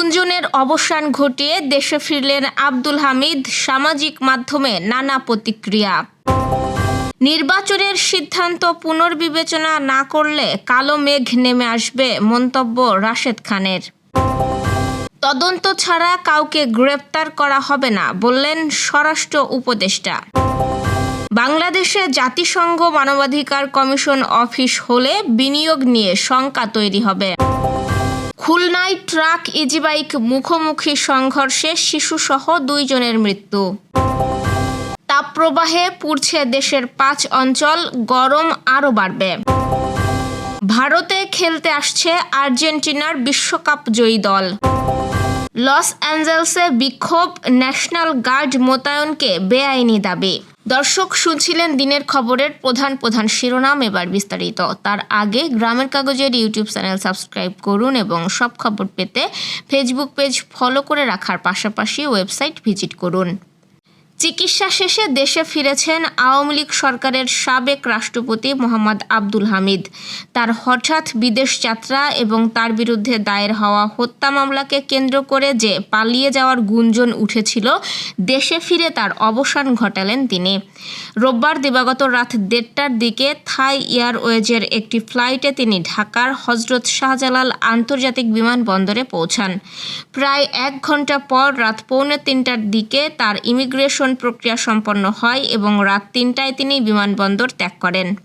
গুঞ্জনের অবসান ঘটিয়ে দেশে ফিরলেন আব্দুল হামিদ সামাজিক মাধ্যমে নানা প্রতিক্রিয়া। নির্বাচনের সিদ্ধান্ত পুনর্বিবেচনা না করলে কালো মেঘ নেমে আসবে মন্তব্য রাশেদ খানের। তদন্ত ছাড়া কাউকে গ্রেপ্তার করা হবে না বললেন স্বরাষ্ট্র উপদেষ্টা। বাংলাদেশে জাতিসংঘ মানবাধিকার কমিশন অফিস হলে বিনিয়োগ নিয়ে শঙ্কা তৈরি হবে। খুলনায় ট্রাক ইজিবাইক মুখোমুখি সংঘর্ষে শিশুসহ দুইজনের মৃত্যু। তাপপ্রবাহে পুড়ছে দেশের পাঁচ অঞ্চল, গরম আরও বাড়বে। ভারতে খেলতে আসছে আর্জেন্টিনার বিশ্বকাপ জয়ী দল। লস অ্যাঞ্জেলসে বিক্ষোভ, ন্যাশনাল গার্ড মোতায়েনকে বেআইনি দাবি। দর্শক শুনছিলেন দিনের খবরের প্রধান প্রধান শিরোনাম এবার বিস্তারিত। তার আগে গ্রামের কাগজের ইউটিউব চ্যানেল সাবস্ক্রাইব করুন এবং সব খবর পেতে ফেসবুক পেজ ফলো করে রাখার পাশাপাশি ওয়েবসাইট ভিজিট করুন। চিকিৎসা শেষে দেশে ফিরেছেন আওয়ামী লীগ সরকারের সাবেক রাষ্ট্রপতি মোহাম্মদ আব্দুল হামিদ। তার হঠাৎ বিদেশ যাত্রা এবং তার বিরুদ্ধে দায়ের হওয়া হত্যা মামলাকে কেন্দ্র করে যে পালিয়ে যাওয়ার গুঞ্জন উঠেছিল, দেশে ফিরে তার অবসান ঘটালেন তিনি। রোববার দিবাগত রাত দেড়টার দিকে থাই এয়ারওয়েজের একটি ফ্লাইটে তিনি ঢাকার হজরত শাহজালাল আন্তর্জাতিক বিমানবন্দরে পৌঁছান। প্রায় এক ঘণ্টা পর রাত পৌনে তিনটার দিকে তার ইমিগ্রেশন প্রক্রিয়া সম্পন্ন হয় এবং রাত তিনটায় তিনি বিমানবন্দর ত্যাগ করেন।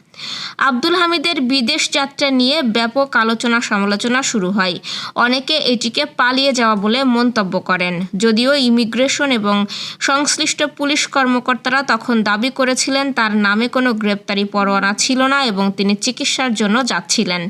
আব্দুল হামিদের বিদেশ যাত্রা নিয়ে ব্যাপক আলোচনা সমালোচনা শুরু হয়। অনেকে এটিকে পালিয়ে যাওয়া বলে মন্তব্য করেন। যদিও ইমিগ্রেশন এবং সংশ্লিষ্ট পুলিশ কর্মকর্তারা তখন দাবি করেছিলেন, তার নামে কোনো গ্রেপ্তারি পরোয়ানা ছিল না এবং তিনি চিকিৎসার জন্য যাচ্ছিলেন।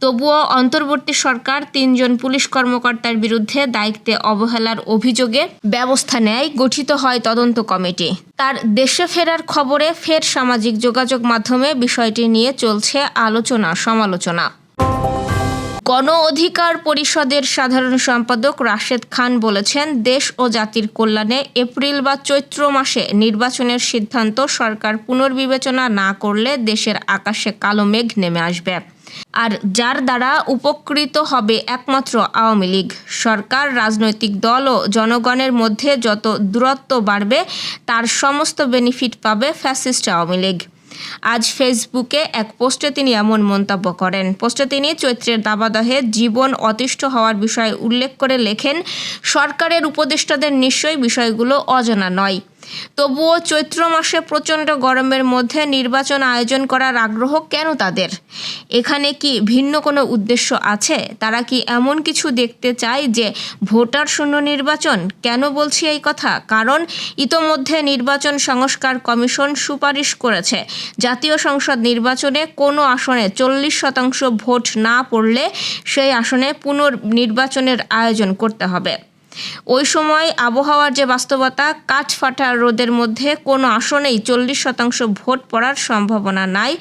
তবুও অন্তর্বর্তী সরকার তিনজন পুলিশ কর্মকর্তার বিরুদ্ধে দায়িত্বে অবহেলার অভিযোগে ব্যবস্থা নেয়, গঠিত হয় তদন্ত কমিটি। তার দেশে ফেরার খবরে ফের সামাজিক যোগাযোগ মাধ্যমে বিষয়টি নিয়ে চলছে আলোচনা, সমালোচনা। গণ অধিকার পরিষদের সাধারণ সম্পাদক রাশেদ খান বলেছেন, দেশ ও জাতির কল্যাণে এপ্রিল বা চৈত্র মাসে নির্বাচনের সিদ্ধান্ত সরকার পুনর্বিবেচনা না করলে দেশের আকাশে কালো মেঘ নেমে আসবে। আর যার দ্বারা উপকৃত হবে একমাত্র আওয়ামী লীগ। সরকার, রাজনৈতিক দল ও জনগণের মধ্যে যত দূরত্ব বাড়বে, তার সমস্ত বেনিফিট পাবে ফ্যাসিস্ট আওয়ামী লীগ। আজ ফেসবুকে এক পোস্টে তিনি এমন মন্তব্য করেন। পোস্টে তিনি চৈত্রের দাবাদহে জীবন অতিষ্ঠ হওয়ার বিষয়ে উল্লেখ করে লেখেন, সরকারের উপদেষ্টাদের নিশ্চয়ই বিষয়গুলো অজানা নয়। তবুও চৈত্র মাসে প্রচণ্ড গরমের মধ্যে নির্বাচন আয়োজন করার আগ্রহ কেন তাদের? এখানে কি ভিন্ন কোনো উদ্দেশ্য আছে? তারা কি এমন কিছু দেখতে চায় যে ভোটার শূন্য নির্বাচন? কেন বলছি এই কথা? কারণ ইতোমধ্যে নির্বাচন সংস্কার কমিশন সুপারিশ করেছে। জাতীয় সংসদ নির্বাচনে কোনো আসনে চল্লিশ শতাংশ ভোট না পড়লে সেই আসনে পুনর্নির্বাচনের আয়োজন করতে হবে। ওই সময় আবহাওয়ার যে বাস্তবতা কাঠফাটা রোদের মধ্যে কোনো আসনেই চল্লিশ শতাংশ ভোট পড়ার সম্ভাবনা নাই।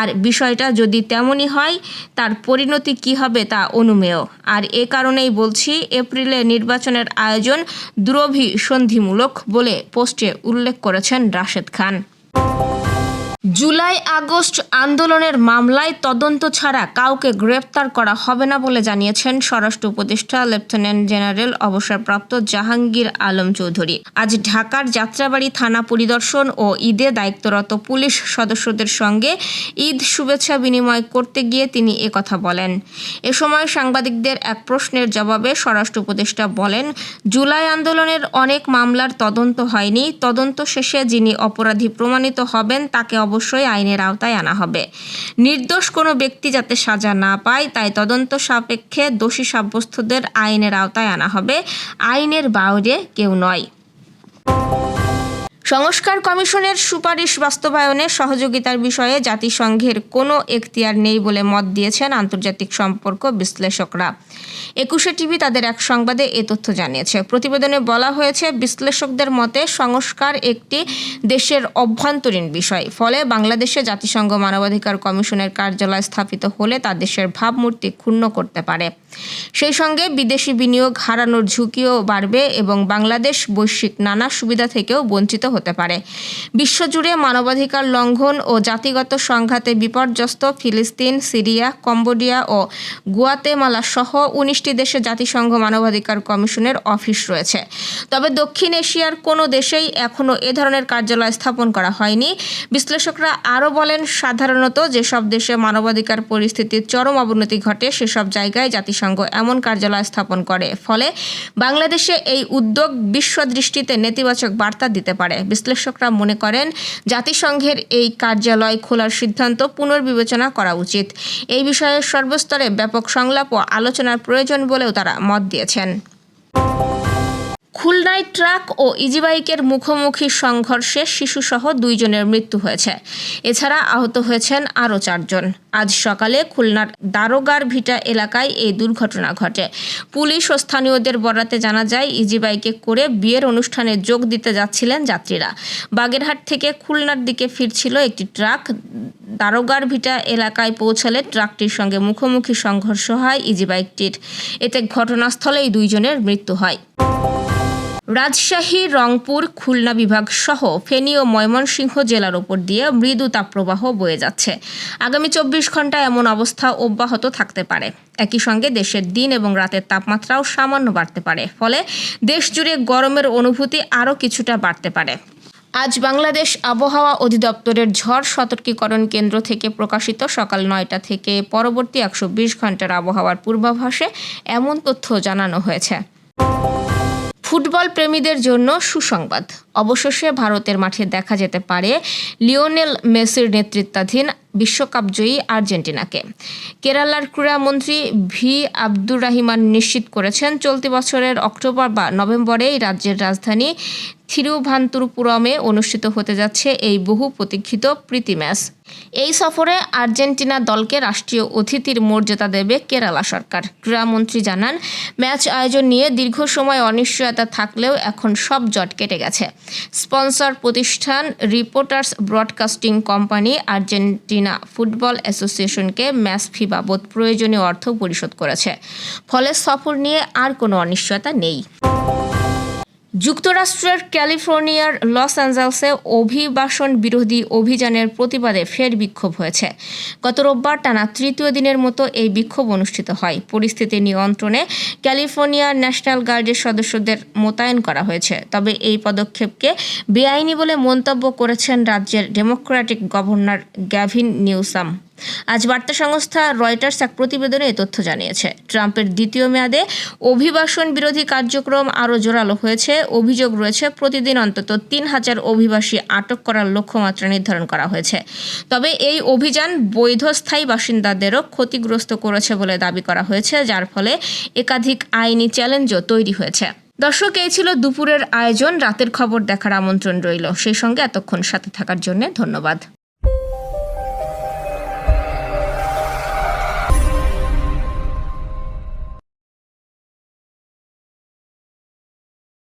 আর বিষয়টা যদি তেমনই হয়, তার পরিণতি কি হবে তা অনুমেয়। আর এ কারণেই বলছি, এপ্রিলে নির্বাচনের আয়োজন দুরভিসন্ধিমূলক বলে পোস্টে উল্লেখ করেছেন রাশেদ খান। জুলাই, আগস্ট আন্দোলনের মামলায় তদন্ত ছাড়া কাউকে গ্রেপ্তার করা হবে না বলে জানিয়েছেন স্বরাষ্ট্র উপদেষ্টা লেফটেন্যান্ট জেনারেল অবসরপ্রাপ্ত জাহাঙ্গীর আলম চৌধুরী। আজ ঢাকার যাত্রাবাড়ি থানা পরিদর্শন ও ঈদে দায়িত্বরত পুলিশ সদস্যদের সঙ্গে ঈদ শুভেচ্ছা বিনিময় করতে গিয়ে তিনি একথা বলেন। এ সময় সাংবাদিকদের এক প্রশ্নের জবাবে স্বরাষ্ট্র উপদেষ্টা বলেন, জুলাই আন্দোলনের অনেক মামলার তদন্ত হয়নি। তদন্ত শেষে যিনি অপরাধী প্রমাণিত হবেন তাকে অবশ্যই আইনের আওতায় আনা হবে। নির্দোষ কোনো ব্যক্তি যাতে সাজা না পায়, তাই তদন্ত সাপেক্ষে দোষী সাব্যস্তদের আইনের আওতায় আনা হবে। আইনের বাইরে কেউ নয়। সংস্কার কমিশনের সুপারিশ বাস্তবায়নে সহযোগিতার বিষয়ে জাতিসংঘের কোনো এখতিয়ার নেই বলে মত দিয়েছেন আন্তর্জাতিক সম্পর্ক বিশ্লেষকরা। একুশে টিভি তাদের এক সংবাদে এ তথ্য জানিয়েছে। প্রতিবেদনে বলা হয়েছে, বিশ্লেষকদের মতে সংস্কার একটি দেশের অভ্যন্তরীণ বিষয়। ফলে বাংলাদেশে জাতিসংঘ মানবাধিকার কমিশনের কার্যালয় স্থাপিত হলে তা দেশের ভাবমূর্তি ক্ষুণ্ণ করতে পারে। সেই সঙ্গে বিদেশি বিনিয়োগ হারানোর ঝুঁকিও বাড়বে এবং বাংলাদেশ বৈশ্বিক নানা সুবিধা থেকেও বঞ্চিত হতে হতে পারে। বিশ্বজুড়ে মানবাধিকার লঙ্ঘন ও জাতিগত সংঘাতে বিপর্যস্ত ফিলিস্তিন, সিরিয়া, কম্বোডিয়া ও গুয়াতেমালা সহ উনিশটি দেশে জাতিসংঘ মানবাধিকার কমিশনের অফিস রয়েছে। তবে দক্ষিণ এশিয়ার কোনো দেশেই এখনও এ ধরনের কার্যালয় স্থাপন করা হয়নি। বিশ্লেষকরা আরও বলেন, সাধারণত যেসব দেশে মানবাধিকার পরিস্থিতির চরম অবনতি ঘটে, সেসব জায়গায় জাতিসংঘ এমন কার্যালয় স্থাপন করে। ফলে বাংলাদেশে এই উদ্যোগ বিশ্ব দৃষ্টিতে নেতিবাচক বার্তা দিতে পারে। বিশ্লেষকরা মনে করেন, জাতিসংঘের এই কার্যালয় খোলার সিদ্ধান্ত পুনর্বিবেচনা করা উচিত। এই বিষয়ে সর্বস্তরে ব্যাপক সংলাপ ও আলোচনার প্রয়োজন বলেও তারা মত দিয়েছেন। খুলনায় ট্রাক ও ইজিবাইকের মুখোমুখি সংঘর্ষে শিশুসহ দুইজনের মৃত্যু হয়েছে। এছাড়া আহত হয়েছেন আরও চারজন। আজ সকালে খুলনার দারোগার ভিটা এলাকায় এই দুর্ঘটনা ঘটে। পুলিশ ও স্থানীয়দের বরাতে জানা যায়, ইজিবাইকে করে বিয়ের অনুষ্ঠানে যোগ দিতে যাচ্ছিলেন যাত্রীরা। বাগেরহাট থেকে খুলনার দিকে ফিরছিল একটি ট্রাক। দারোগার ভিটা এলাকায় পৌঁছালে ট্রাকটির সঙ্গে মুখোমুখি সংঘর্ষ হয় ইজিবাইকটির। এতে ঘটনাস্থলেই দুইজনের মৃত্যু হয়। রাজশাহী, রংপুর, খুলনা বিভাগ সহ ফেনী ও ময়মনসিংহ জেলার ওপর দিয়ে মৃদু তাপপ্রবাহ বয়ে যাচ্ছে। আগামী চব্বিশ ঘণ্টা এমন অবস্থা অব্যাহত থাকতে পারে। একই সঙ্গে দেশের দিন এবং রাতের তাপমাত্রাও সামান্য বাড়তে পারে। ফলে দেশ জুড়ে গরমের অনুভূতি আরও কিছুটা বাড়তে পারে। আজ বাংলাদেশ আবহাওয়া অধিদপ্তরের ঝড় সতর্কীকরণ কেন্দ্র থেকে প্রকাশিত সকাল নয়টা থেকে পরবর্তী একশো বিশ ঘণ্টার আবহাওয়ার পূর্বাভাসে এমন তথ্য জানানো হয়েছে। ফুটবল প্রেমীদের জন্য সুসংবাদ। অবশেষে ভারতের মাঠে দেখা যেতে পারে লিওনেল মেসির নেতৃত্বাধীন বিশ্বকাপ জয়ী আর্জেন্টিনাকে। কেরালার ক্রীড়ামন্ত্রী ভি আব্দুর রাহিমান নিশ্চিত করেছেন, চলতি বছরের অক্টোবর বা নভেম্বরেই রাজ্যের রাজধানী থিরুভান্তুরপুরমে অনুষ্ঠিত হতে যাচ্ছে এই বহু প্রতীক্ষিত প্রীতি ম্যাচ। এই সফরে আর্জেন্টিনা দলকে রাষ্ট্রীয় অতিথির মর্যাদা দেবে কেরালা সরকার। ক্রীড়ামন্ত্রী জানান, ম্যাচ আয়োজন নিয়ে দীর্ঘ সময় অনিশ্চয়তা থাকলেও এখন সব জট কেটে গেছে। স্পন্সর প্রতিষ্ঠান reporters broadcasting company Argentina football অ্যাসোসিয়েশনকে match fee বাবদ প্রয়োজনীয় অর্থ পরিশোধ করেছে। ফলে সফর নিয়ে আর কোনো অনিশ্চয়তা নেই। যুক্তরাষ্ট্রের ক্যালিফোর্নিয়ার লস অ্যাঞ্জেলসে অভিবাসন বিরোধী অভিযানের প্রতিবাদে ফের বিক্ষোভ হয়েছে। গত রোববার টানা তৃতীয় দিনের মতো এই বিক্ষোভ অনুষ্ঠিত হয়। পরিস্থিতি নিয়ন্ত্রণে ক্যালিফোর্নিয়া ন্যাশনাল গার্ডের সদস্যদের মোতায়েন করা হয়েছে। তবে এই পদক্ষেপকে বেআইনি বলে মন্তব্য করেছেন রাজ্যের ডেমোক্রেটিক গভর্নর গ্যাভিন নিউসাম। আজ বার্তা সংস্থা রয়টার্স এক প্রতিবেদনে এই তথ্য জানিয়েছে। ট্রাম্পের দ্বিতীয় মেয়াদে অভিবাসন বিরোধী কার্যক্রম আরও জোরালো হয়েছে। অভিযোগ রয়েছে, প্রতিদিন অন্তত তিন হাজার অভিবাসী আটক করার লক্ষ্যমাত্রা নির্ধারণ করা হয়েছে। তবে এই অভিযান বৈধ স্থায়ী বাসিন্দাদেরও ক্ষতিগ্রস্ত করেছে বলে দাবি করা হয়েছে, যার ফলে একাধিক আইনি চ্যালেঞ্জও তৈরি হয়েছে। দর্শক, এই ছিল দুপুরের আয়োজন। রাতের খবর দেখার আমন্ত্রণ রইল। সেই সঙ্গে এতক্ষণ সাথে থাকার জন্য ধন্যবাদ।